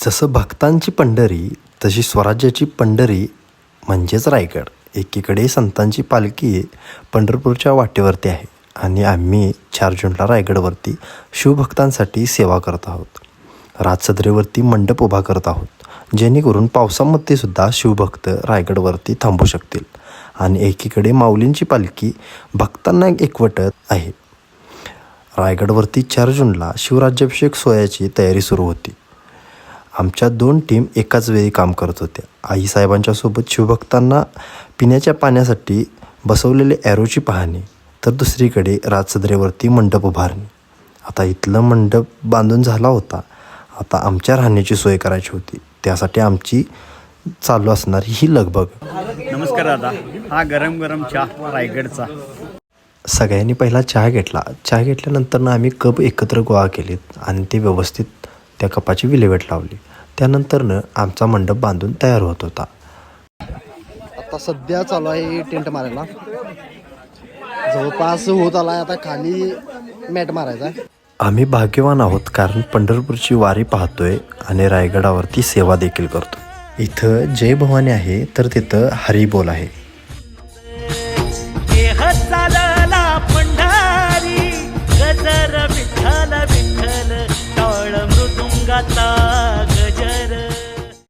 जसं भक्तांची पंढरी तशी स्वराज्याची पंढरी म्हणजेच रायगड. एकीकडे संतांची पालखी पंढरपूरच्या वाटेवरती आहे आणि आम्ही चार जूनला रायगडवरती शिवभक्तांसाठी सेवा करत आहोत. राजसदरेवरती मंडप उभा करत आहोत जेणेकरून पावसामध्ये सुद्धा शिवभक्त रायगडवरती थांबू शकतील. आणि एकीकडे माऊलींची पालखी भक्तांना एकवटत आहे. रायगडवरती चार जूनला शिवराज्याभिषेक सोयाची तयारी सुरू होती. आमच्या दोन टीम एकाच वेळी काम करत होत्या. आईसाहेबांच्या सोबत शिवभक्तांना पिण्याच्या पाण्यासाठी बसवलेले ॲरोची पाहणी तर दुसरीकडे राजसदरेवरती मंडप उभारणी. आता इथलं मंडप बांधून झाला होता. आता आमच्या राहण्याची सोय करायची होती. त्यासाठी आमची चालू असणारी ही लगबग. नमस्कार दादा. हा गरम गरम चहा रायगडचा. सगळ्यांनी पहिला चहा घेतला. चहा घेतल्यानंतर ना आम्ही कप एकत्र गोळा केलेत आणि ते व्यवस्थित त्या कपाची विल्हेवाट लावली. त्यानंतरनं आमचा मंडप बांधून तयार होत होता. आता सध्या चालू आहे टेंट मारायला. जवळपास होत आला आता खाली मॅट मारायचा. आम्ही भाग्यवान आहोत कारण पंढरपूरची वारी पाहतोय आणि रायगडावरती सेवा देखील करतो. इथं जय भवानी आहे तर तिथं हरिबोल आहे. কলকাতা